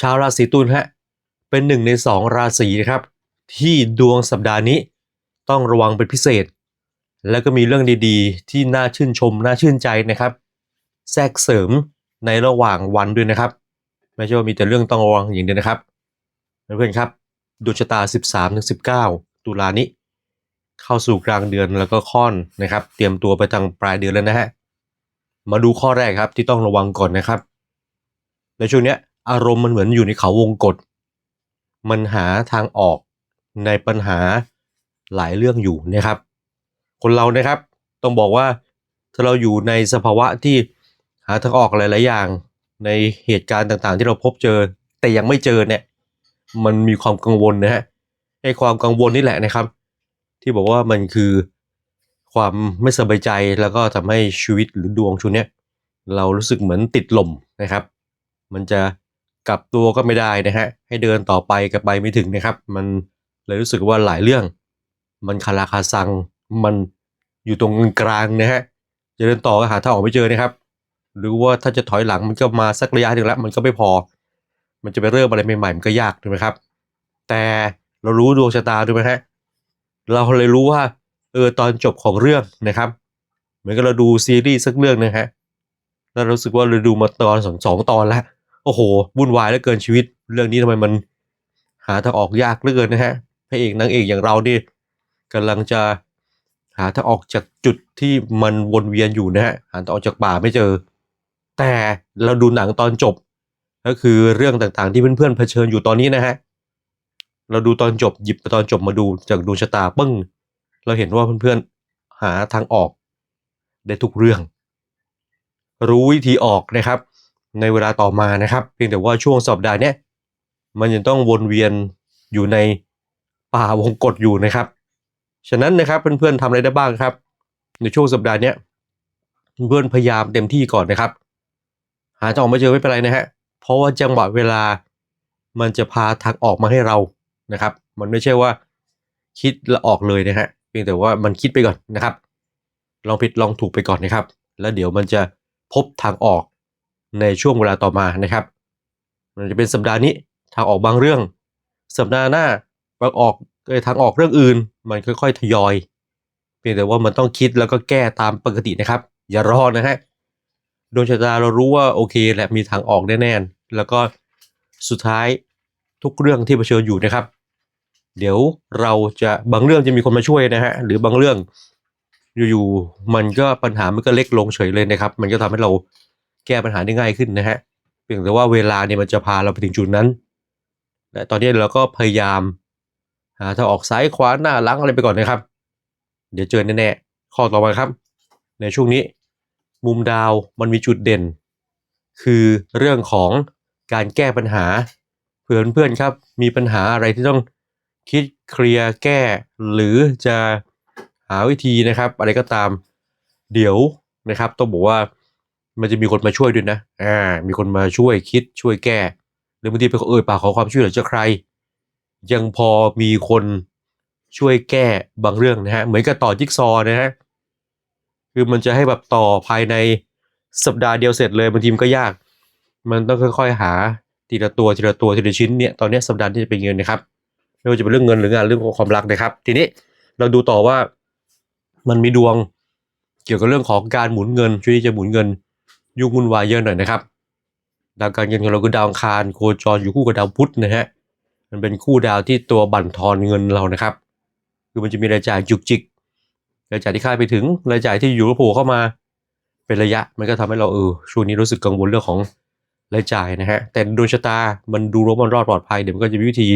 ชาวราศีตุลฮะเป็นหนึ่งในสองราศีนะครับ ที่ดวงสัปดาห์นี้ ต้องระวังเป็นพิเศษ แล้วก็มีเรื่องดีๆ ที่น่าชื่นชมน่าชื่นใจนะครับ แทรกเสริมในระหว่างวันด้วยนะครับ ไม่ใช่ว่ามีแต่เรื่องต้องระวังอย่างเดียวนะครับเพื่อนๆครับดวงชะตา 13-19 ตุลานี้ เข้าสู่กลางเดือนแล้วก็ค่อนนะครับ เตรียมตัวไปทางปลายเดือนแล้วนะฮะมาดูข้อแรกครับที่ต้องระวังก่อนนะครับในช่วงเนี้ย อารมณ์มันเหมือนอยู่ในเขาวงกฏมันหาทางออกในปัญหาหลายเรื่องอยู่นะครับ คนเรานะครับ ต้องบอกว่าถ้าเราอยู่ในสภาวะที่หาทางออกหลาย ๆ อย่าง ในเหตุการณ์ต่าง ๆ ที่เราพบเจอ แต่ยังไม่เจอเนี่ย มันมีความกังวลนะฮะไอ้ความกังวลนี่แหละนะครับ ที่บอกว่ามันคือความไม่สบายใจแล้วก็ทำให้ชีวิตหรือดวงช่วงเนี้ยเรารู้สึกเหมือนติดลมนะครับ มันจะ กลับตัวก็ไม่ได้นะฮะให้เดินต่อไปกับไปไม่ถึงนะครับ มันเลยรู้สึกว่าหลายเรื่อง มันคาราคาซัง มันอยู่ตรงกลางนะฮะจะเดินต่อก็หาทางออกไม่เจอนะครับ หรือว่าถ้าจะถอยหลังมันก็มาสักระยะหนึ่งแล้ว มันก็ไม่พอ มันจะไปเริ่มอะไรใหม่ๆมันก็ยากถูกไหมครับ แต่เรารู้ดวงชะตาถูกไหมฮะเราเลยรู้ว่าเออตอนจบของเรื่องนะครับเหมือนกับเราดูซีรีส์สักเรื่องนึงฮะแล้วรู้สึกว่าเราดูมาตอนสองสองตอนแล้ว โอ้โหวุ่นวายเหลือเกินชีวิต เรื่องนี้ทำไมมันหาทางออกยากเหลือเกินนะฮะพระเอกนางเอกอย่างเรานี่กำลังจะหาทางออกจากจุดที่มันวนเวียนอยู่นะฮะหาทางออกจากป่าไม่เจอ แต่เราดูหนังตอนจบ ก็คือเรื่องต่างๆที่เพื่อนๆเผชิญอยู่ตอนนี้นะฮะเราดูตอนจบหยิบตอนจบมาดูจากดวงชะตาปึ้ง เราเห็นว่าเพื่อนๆหาทางออกได้ทุกเรื่อง รู้วิธีออกนะครับ ในเวลาต่อมานะครับ เพียงแต่ว่าช่วงสัปดาห์นี้มันยังต้องวนเวียนอยู่ในป่าวงกฏอยู่นะครับ ฉะนั้นนะครับเพื่อนๆทำอะไรได้บ้างครับ ในช่วงสัปดาห์นี้เพื่อนพยายามเต็มที่ก่อนนะครับ หาทางออกไม่เจอไม่เป็นไรนะฮะเพราะว่าจังหวะเวลามันจะพาทางออกมาให้เรานะครับ มันไม่ใช่ว่าคิดแล้วออกเลยนะฮะเพียงแต่ว่ามันคิดไปก่อนนะครับ ลองผิดลองถูกไปก่อนนะครับ แล้วเดี๋ยวมันจะพบทางออก ในช่วงเวลาต่อมานะครับ มันจะเป็นสัปดาห์นี้ทางออกบางเรื่อง สัปดาห์หน้าบางออกทางออกเรื่องอื่น มันค่อยๆทยอยเพียงแต่ว่ามันต้องคิดแล้วก็แก้ตามปกตินะครับ อย่ารอนะฮะดวงชะตาเรารู้ว่าโอเคแหละมีทางออกแน่ๆแล้วก็สุดท้ายทุกเรื่องที่เผชิญอยู่นะครับ เดี๋ยวเราจะบางเรื่องจะมีคนมาช่วยนะฮะหรือบางเรื่องอยู่ๆมันก็ปัญหามันก็เล็กลงเฉยเลยนะครับ มันก็ทำให้เรา แก้ปัญหาได้ง่ายขึ้นนะฮะเพียงแต่ว่าเวลาเนี่ยมันจะพาเราไปถึงจุดนั้นและตอนนี้เราก็พยายามหาทาออกซ้ายขวาหน้าหลังอะไรไปก่อนนะครับ เดี๋ยวเจอแน่ๆข้อต่อมาครับ ในช่วงนี้ มุมดาวมันมีจุดเด่น คือเรื่องของการแก้ปัญหาเพื่อนเพื่อนครับ มีปัญหาอะไรที่ต้องคิดเคลียร์แก้ หรือจะหาวิธีนะครับ อะไรก็ตามเดี๋ยวนะครับ ต้องบอกว่า มันจะมีคนมาช่วยด้วยนะ อ่า มีคนมาช่วยคิดช่วยแก้ หรือบางทีไปเอ่ยปากขอความช่วยเหลือจากใคร ยังพอมีคนช่วยแก้บางเรื่องนะฮะ เหมือนกับต่อจิ๊กซอว์นะฮะ คือมันจะให้แบบต่อภายในสัปดาห์เดียวเสร็จเลยบางทีมันก็ยาก มันต้องค่อยๆหาทีละตัวทีละตัวทีละชิ้นเนี่ย ตอนนี้สัปดาห์ที่จะเป็นเงินนะครับไม่ว่าจะเป็นเรื่องเงินหรืองานเรื่องของความรักนะครับ ทีนี้เราดูต่อว่ามันมีดวงเกี่ยวกับเรื่องของการหมุนเงินช่วยที่จะหมุนเงิน ยุ่งวุ่นวายเยอะหน่อยนะครับดาวการเงินของเราคือดาวอังคารโคจรอยู่คู่กับดาวพุธนะฮะมันเป็นคู่ดาวที่ตัวบั่นทอนเงินเรานะครับ คือมันจะมีรายจ่ายจุกจิกรายจ่ายที่คาดไปถึงรายจ่ายที่อยู่แล้วโผล่เข้ามาเป็นระยะมันก็ทำให้เราเออช่วงนี้รู้สึกกังวลเรื่องของรายจ่ายนะฮะแต่ดวงชะตามันดูว่ามันรอดปลอดภัยเดี๋ยวมันก็จะมีวิธี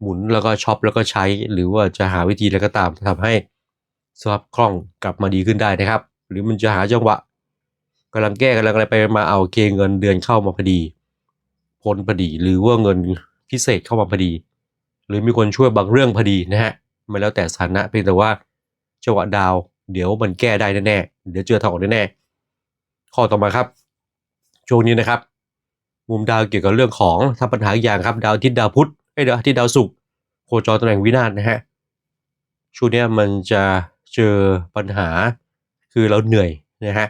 หมุนแล้วก็ช็อปแล้วก็ใช้หรือว่าจะหาวิธีอะไรก็ตามทำให้สภาพคล่องกลับมาดีขึ้นได้นะครับ หรือมันจะหาจังหวะ กำลังแก้กำลังอะไรไปมาเอาเกเงินเดือนเข้ามาพอดีพ้นพอดี หรือว่าเงินพิเศษเข้ามาพอดี หรือมีคนช่วยบางเรื่องพอดีนะฮะมันแล้วแต่สถานะเพียงแต่ว่าจังหวะดาว เดี๋ยวมันแก้ได้แน่ๆเดี๋ยวเจอทางออกแน่ๆข้อต่อมาครับ ช่วงนี้นะครับ มุมดาวเกี่ยวกับเรื่องของทำปัญหาอย่างครับ ดาวทิตย์ดาวพุธไอ้ดาวทิตย์ดาวศุกร์โคจรตำแหน่งวินาศนะฮะช่วงนี้มันจะเจอปัญหาคือเราเหนื่อยนะฮะ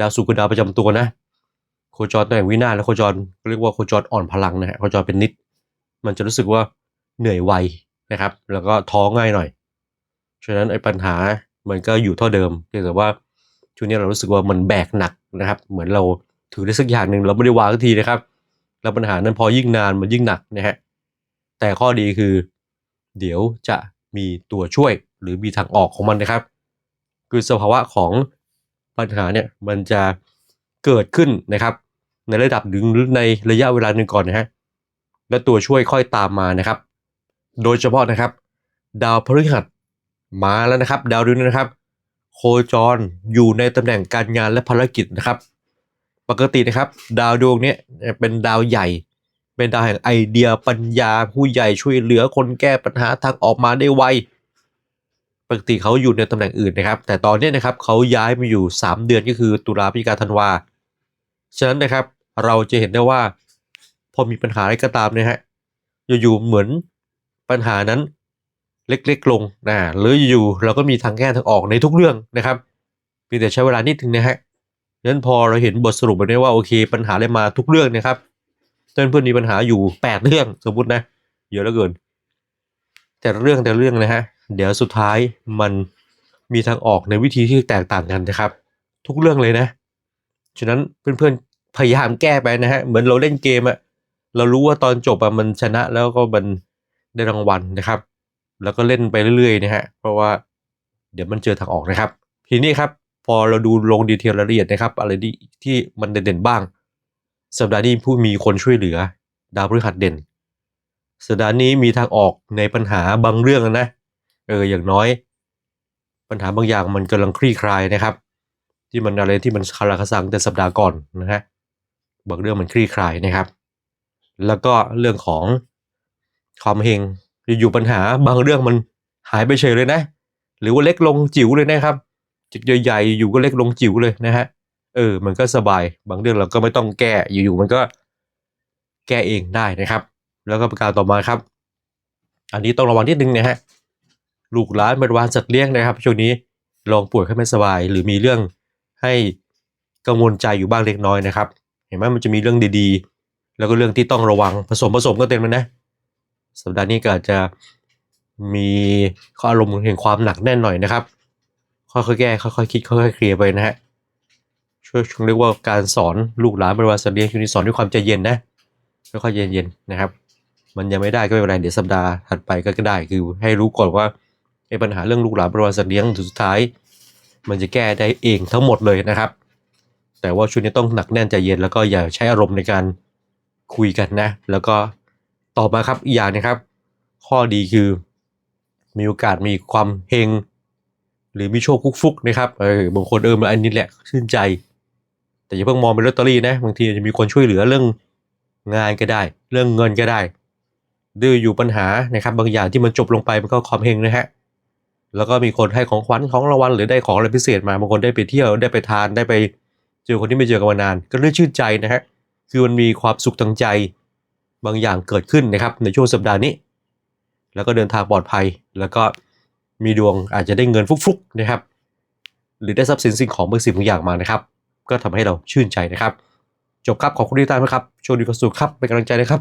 ดาวศุกคือดาวประจำตัวนะ โคจรตำแหน่งวินาศและโคจรเรียกว่าโคจรอ่อนพลังนะฮะโคจรเป็นนิด มันจะรู้สึกว่าเหนื่อยไวนะครับ แล้วก็ท้อง่ายหน่อย ฉะนั้นไอ้ปัญหามันก็อยู่เท่าเดิมเพียงแต่ว่าช่วงนี้เรารู้สึกว่ามันแบกหนักนะครับ เหมือนเราถือได้สักอย่างหนึ่งเราไม่ได้วางสักทีนะครับ แล้วปัญหานั้นพอยิ่งนานมันยิ่งหนักนะฮะ แต่ข้อดีคือ เดี๋ยวจะมีตัวช่วยหรือมีทางออกของมันนะครับ คือสภาวะของ ปัญหาเนี่ยมันจะเกิดขึ้นนะครับ ในระดับหนึ่งหรือในระยะเวลาหนึ่งก่อนนะฮะและตัวช่วยค่อยตามมานะครับ โดยเฉพาะนะครับ ดาวพฤหัสมาแล้วนะครับ ดาวดวงนี้นะครับ โคจรอยู่ในตำแหน่งการงานและภารกิจนะครับ ปกตินะครับ ดาวดวงนี้เป็นดาวใหญ่ เป็นดาวแห่งไอเดียปัญญาผู้ใหญ่ช่วยเหลือคนแก้ปัญหาทางออกมาได้ไว ปกติเขาอยู่ในตำแหน่งอื่นนะครับ แต่ตอนนี้นะครับเขาย้ายมาอยู่ 3 เดือนก็คือตุลาพฤศจิกาธันวา ฉะนั้นนะครับเราจะเห็นได้ว่า พอมีปัญหาอะไรก็ตามเนี่ยฮะอยู่ๆเหมือนปัญหานั้นเล็กๆลงนะหรืออยู่ๆเราก็มีทางแก้ทางออกในทุกเรื่องนะครับเพียงแต่ใช้เวลานิดนึงนะฮะฉะนั้นพอเราเห็นบทสรุปแบบนี้ว่าโอเคปัญหาอะไรมาทุกเรื่องนะครับเพื่อนเพื่อนๆมีปัญหาอยู่แปดเรื่องสมมตินะเยอะเหลือเกิน แต่เรื่องแต่เรื่องนะฮะ เดี๋ยวสุดท้ายมันมีทางออกในวิธีที่แตกต่างกันนะครับ ทุกเรื่องเลยนะ ฉะนั้นเพื่อนๆพยายามแก้ไปนะฮะเหมือนเราเล่นเกมอะเรารู้ว่าตอนจบอะมันชนะแล้วก็มันได้รางวัลนะครับ แล้วก็เล่นไปเรื่อยๆนะฮะเพราะว่าเดี๋ยวมันเจอทางออกนะครับ ทีนี้ครับพอเราดูลงดีเทลรายละเอียดนะครับ อะไรที่ที่มันเด่นๆบ้าง สัปดาห์นี้ผู้มีคนช่วยเหลือ ดาวพฤหัสเด่น สัปดาห์นี้มีทางออกในปัญหาบางเรื่องนะ เอออย่างน้อย ปัญหาบางอย่างมันกำลังคลี่คลายนะครับ ที่มันอะไรที่มันคาราคาซังแต่สัปดาห์ก่อนนะฮะบางเรื่องมันคลี่คลายนะครับ แล้วก็เรื่องของความเฮงอยู่ปัญหาบางเรื่องมันหายไปเฉยเลยนะ หรือว่าเล็กลงจิ๋วเลยนะครับจากใหญ่ๆอยู่ก็เล็กลงจิ๋วเลยนะฮะเออ มันก็สบายบางเรื่องเราก็ไม่ต้องแก้อยู่ๆมันก็แก้เองได้นะครับ แล้วก็ประการต่อมาครับ อันนี้ต้องระวังนิดนึงนะฮะ ลูกหลานบริวารสัตว์เลี้ยงนะครับช่วงนี้ลองป่วยไข้ไม่สบาย หรือมีเรื่องให้กังวลใจอยู่บ้างเล็กน้อยนะครับ เห็นไหมมันจะมีเรื่องดีๆ แล้วก็เรื่องที่ต้องระวังผสมผสมก็เต็มเลยนะสัปดาห์นี้ก็อาจจะมีข้ออารมณ์แห่งความหนักแน่นหน่อยนะครับ ค่อยๆแก้ค่อยๆคิดค่อยๆเคลียร์ไปนะฮะช่วยเรียกว่าการสอนลูกหลานบริวารสัตว์เลี้ยงช่วงนี้สอนด้วยความใจเย็นนะค่อยๆเย็นๆนะครับ มันยังไม่ได้ก็ไม่เป็นไรเดี๋ยวสัปดาห์ถัดไปก็ได้คือให้รู้ก่อนว่า ไอ้ปัญหาเรื่องลูกหลานบริวารสัตว์เลี้ยงสุดท้าย มันจะแก้ได้เองทั้งหมดเลยนะครับ แต่ว่าช่วงนี้ต้องหนักแน่นใจเย็นแล้วก็อย่าใช้อารมณ์ในการคุยกันนะ แล้วก็ต่อมาครับอีกอย่างนะครับ ข้อดีคือมีโอกาสมีความเฮงหรือมีโชคฟุกๆนะครับเออบางคนเออมาอันนี้แหละชื่นใจ แต่อย่าเพิ่งมองเป็นลอตเตอรี่นะบางทีจะมีคนช่วยเหลือเรื่องงานก็ได้ เรื่องเงินก็ได้ดื้ออยู่ปัญหานะครับ บางอย่างที่มันจบลงไปมันก็ความเฮงนะฮะ แล้วก็มีคนให้ของขวัญของรางวัลหรือได้ของอะไรพิเศษมาบางคนได้ไปเที่ยวได้ไปทานได้ไปเจอคนที่ไม่เจอกันมานาน ก็เรื่องชื่นใจนะฮะคือมันมีความสุขทางใจ บางอย่างเกิดขึ้นนะครับในช่วงสัปดาห์นี้ แล้วก็เดินทางปลอดภัย แล้วก็มีดวงอาจจะได้เงินฟุกๆนะครับ หรือได้ทรัพย์สินสิ่งของบางสิ่งบางอย่างมานะครับ ก็ทำให้เราชื่นใจนะครับ จบครับขอบคุณที่ติดตามนะครับโชคดีกับสุขครับเป็นกำลังใจนะครับ